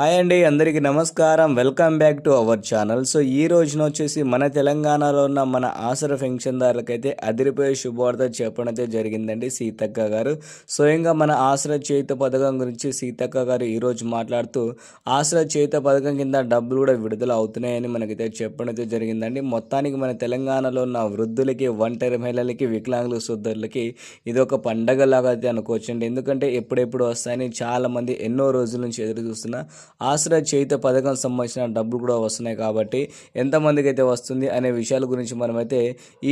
Hi అండి అందరికీ నమస్కారం. Welcome back to our channel. So ఈ రోజున వచ్చేసి మన తెలంగాణలో ఉన్న మన ఆసర పెన్షన్దారులకైతే అదిరిపోయే శుభవార్త చెప్పడం అయితే జరిగిందండి సీతక్క గారు. స్వయంగా మన ఆసర చేత పథకం గురించి సీతక్క గారు ఈరోజు మాట్లాడుతూ ఆసర చేత పథకం కింద డబ్బులు కూడా విడుదల అవుతున్నాయని మనకైతే చెప్పడం అయితే జరిగిందండి. మొత్తానికి మన తెలంగాణలో ఉన్న వృద్ధులకి ఒంటరి మహిళలకి వికలాంగుల సోదరులకి ఇది ఒక పండగలాగా అయితే అనుకోవచ్చండి. ఎందుకంటే ఎప్పుడెప్పుడు వస్తాయని చాలామంది ఎన్నో రోజుల నుంచి ఎదురు చూస్తున్నా ఆశ్రయ చేయుత పథకం సంబంధించిన డబ్బులు కూడా వస్తున్నాయి కాబట్టి ఎంతమందికి అయితే వస్తుంది అనే విషయాల గురించి మనమైతే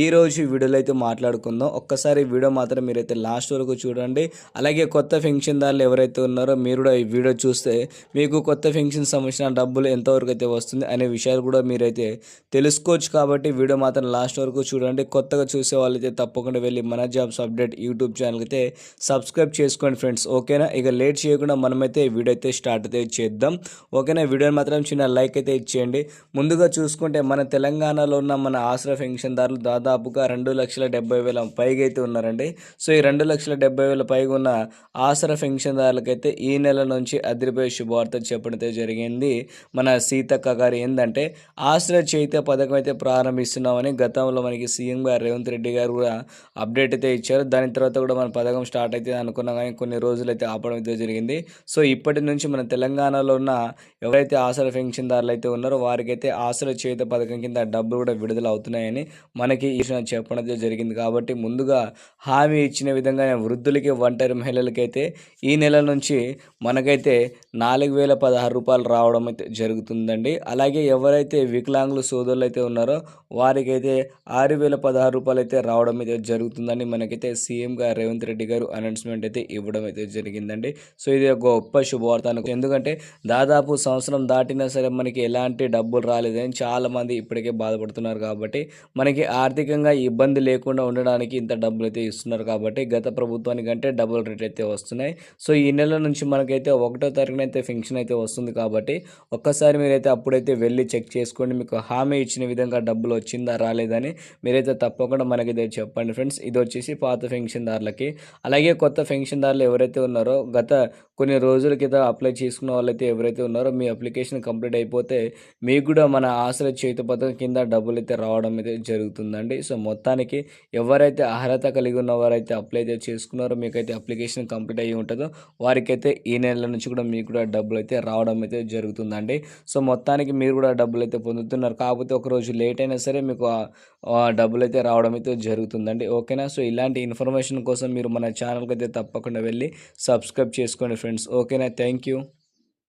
ఈ రోజు వీడియోలో అయితే మాట్లాడుకుందాం. ఒక్కసారి వీడియో మాత్రం మీరైతే లాస్ట్ వరకు చూడండి. అలాగే కొత్త పెన్షన్దారులు ఎవరైతే ఉన్నారో మీరు కూడా ఈ వీడియో చూస్తే మీకు కొత్త పెన్షన్ సంబంధించిన డబ్బులు ఎంతవరకు అయితే వస్తుంది అనే విషయాలు కూడా మీరైతే తెలుసుకోవచ్చు కాబట్టి వీడియో మాత్రం లాస్ట్ వరకు చూడండి. కొత్తగా చూసే వాళ్ళైతే తప్పకుండా వెళ్ళి మన జాబ్స్ అప్డేట్ యూట్యూబ్ ఛానల్కి అయితే సబ్స్క్రైబ్ చేసుకోండి ఫ్రెండ్స్. ఓకేనా? ఇక లేట్ చేయకుండా మనమైతే వీడియో అయితే స్టార్ట్ అయితే చేద్దాం. ఓకేనా? వీడియోని మాత్రం చిన్న లైక్ అయితే ఇచ్చేయండి. ముందుగా చూసుకుంటే మన తెలంగాణలో ఉన్న మన ఆశ్రయ పెన్షన్దారులు దాదాపుగా రెండు లక్షల డెబ్బై వేల పైగా అయితే ఉన్నారండి. సో ఈ రెండు లక్షల డెబ్బై వేల పైగా ఉన్న ఆసర పెన్షన్దారులకైతే ఈ నెల నుంచి అదిరిపోయే శుభవార్త చెప్పడం జరిగింది. మన సీతక్క గారు ఏంటంటే ఆశ్రయ చైత్య పథకం అయితే ప్రారంభిస్తున్నామని గతంలో మనకి సీఎం గారు రేవంత్ రెడ్డి గారు కూడా అప్డేట్ అయితే ఇచ్చారు. దాని తర్వాత కూడా మన పథకం స్టార్ట్ అయితే అనుకున్నాం కానీ కొన్ని రోజులు అయితే ఆపడం అయితే జరిగింది. సో ఇప్పటి నుంచి మన తెలంగాణలో ఉన్న ఎవరైతే ఆసర పెన్షన్దారులు అయితే ఉన్నారో వారికైతే ఆసర చేత పథకం కింద డబ్బులు కూడా విడుదల అవుతున్నాయని మనకి ఈ విషయం చెప్పడం అయితే జరిగింది. కాబట్టి ముందుగా హామీ ఇచ్చిన విధంగానే వృద్ధులకి ఒంటరి మహిళలకైతే ఈ నెల నుంచి మనకైతే నాలుగు వేల పదహారు రూపాయలు రావడం అయితే జరుగుతుందండి. అలాగే ఎవరైతే వికలాంగులు సోదరులు అయితే ఉన్నారో వారికైతే ఆరు వేల పదహారు రూపాయలు అయితే రావడం అయితే జరుగుతుందని మనకైతే సీఎం గారు రేవంత్ రెడ్డి గారు అనౌన్స్మెంట్ అయితే ఇవ్వడం అయితే జరిగిందండి. సో ఇది ఒక గొప్ప శుభవార్త ఎందుకంటే దాదాపు సంవత్సరం దాటినా సరే మనకి ఎలాంటి డబ్బులు రాలేదని చాలామంది ఇప్పటికే బాధపడుతున్నారు కాబట్టి మనకి ఆర్థికంగా ఇబ్బంది లేకుండా ఉండడానికి ఇంత డబ్బులు అయితే ఇస్తున్నారు కాబట్టి గత ప్రభుత్వానికంటే డబుల్ రేట్ అయితే వస్తున్నాయి. సో ఈ నెల నుంచి మనకైతే ఒకటో తారీఖున అయితే ఫెన్షన్ అయితే వస్తుంది కాబట్టి ఒక్కసారి మీరైతే అప్పుడైతే వెళ్ళి చెక్ చేసుకోండి. మీకు హామీ ఇచ్చిన విధంగా డబ్బులు వచ్చిందా రాలేదని మీరైతే తప్పకుండా మనకైతే చెప్పండి ఫ్రెండ్స్. ఇది వచ్చేసి పాత పెన్షన్దారులకి అలాగే కొత్త పెన్షన్దారులు ఎవరైతే ఉన్నారో గత కొన్ని రోజుల క్రితం అప్లై చేసుకున్న వాళ్ళైతే ఎవరైతే ఉన్నారో మీ అప్లికేషన్ కంప్లీట్ అయిపోతే మీకు కూడా మన ఆశ్రయ చేతి పథకం కింద డబ్బులు అయితే రావడం అయితే జరుగుతుందండి. సో మొత్తానికి ఎవరైతే అర్హత కలిగి ఉన్నవారైతే అప్లై అయితే చేసుకున్నారో మీకైతే అప్లికేషన్ కంప్లీట్ అయ్యి ఉంటుందో వారికైతే ఈ నెల నుంచి కూడా మీకు కూడా డబ్బులు అయితే రావడం అయితే జరుగుతుందండి. సో మొత్తానికి మీరు కూడా డబ్బులు అయితే పొందుతున్నారు. కాకపోతే ఒక రోజు లేట్ అయినా సరే మీకు డబ్బులు అయితే రావడం అయితే జరుగుతుందండి. ఓకేనా? సో ఇలాంటి ఇన్ఫర్మేషన్ కోసం మీరు మన ఛానల్కి అయితే తప్పకుండా వెళ్ళి సబ్స్క్రైబ్ చేసుకోండి ఫ్రెండ్స్. ఓకేనా? Thank you.